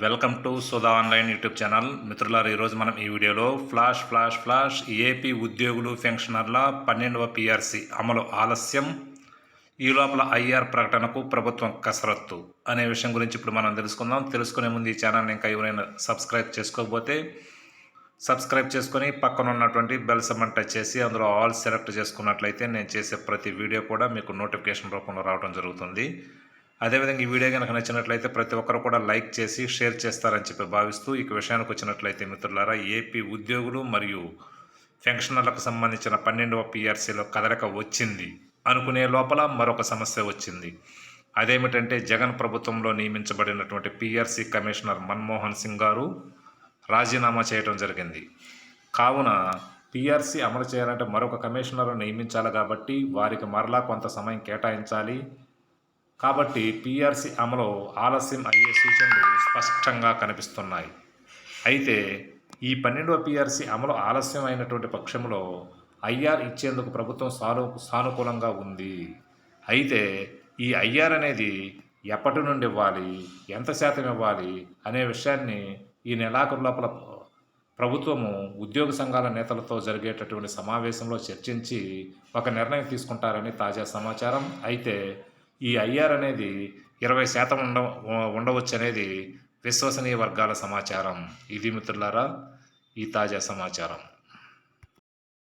Welcome to Sudha online YouTube channel. మిత్రులారు ఈరోజు మనం ఈ వీడియోలో ఫ్లాష్ ఫ్లాష్ ఫ్లాష్ ఏపీ ఉద్యోగులు పెన్షనర్ల పన్నెండవ పిఆర్సి అమలు ఆలస్యం. ఈ లోపల ఐఆర్ ప్రకటనకు ప్రభుత్వం కసరత్తు అనే విషయం గురించి ఇప్పుడు మనం తెలుసుకుందాం. తెలుసుకునే ముందు ఈ ఛానల్ని ఇంకా ఎవరైనా సబ్స్క్రైబ్ చేసుకోకపోతే సబ్స్క్రైబ్ చేసుకొని పక్కన ఉన్నటువంటి బెల్ సమ్మన్ టచ్ చేసి అందులో ఆల్ సెలెక్ట్ చేసుకున్నట్లయితే నేను చేసే ప్రతి వీడియో కూడా మీకు నోటిఫికేషన్ రూపంలో రావడం జరుగుతుంది. అదేవిధంగా ఈ వీడియో కనుక నచ్చినట్లయితే ప్రతి ఒక్కరు కూడా లైక్ చేసి షేర్ చేస్తారని చెప్పి భావిస్తూ ఇక విషయానికి వచ్చినట్లయితే మిత్రులారా ఏపీ ఉద్యోగులు మరియు పెన్షనర్లకు సంబంధించిన పన్నెండవ పిఆర్సీలో కదలిక వచ్చింది. అనుకునే లోపల మరొక సమస్య వచ్చింది. అదేమిటంటే జగన్ ప్రభుత్వంలో నియమించబడినటువంటి పిఆర్సీ కమిషనర్ మన్మోహన్ సింగ్ గారు రాజీనామా చేయడం జరిగింది. కావున పిఆర్సీ అమలు చేయాలంటే మరొక కమిషనర్ నియమించాలి కాబట్టి వారికి మరలా కొంత సమయం కేటాయించాలి. కాబట్టి పీఆర్సీ అమలు ఆలస్యం అయ్యే సూచనలు స్పష్టంగా కనిపిస్తున్నాయి. అయితే ఈ పన్నెండవ పీఆర్సీ అమలు ఆలస్యం అయినటువంటి పక్షంలో ఐఆర్ ఇచ్చేందుకు ప్రభుత్వం సాను సానుకూలంగా ఉంది. అయితే ఈ ఐఆర్ అనేది ఎప్పటి నుండి ఇవ్వాలి ఎంత శాతం ఇవ్వాలి అనే విషయాన్ని ఈ నెలాఖరు లోపల ప్రభుత్వము ఉద్యోగ సంఘాల నేతలతో జరిగేటటువంటి సమావేశంలో చర్చించి ఒక నిర్ణయం తీసుకుంటారని తాజా సమాచారం. అయితే ఈ ఐఆర్ అనేది ఇరవై శాతం ఉండ ఉండవచ్చు అనేది విశ్వసనీయ వర్గాల సమాచారం. ఇది మిత్రులారా ఈ తాజా సమాచారం.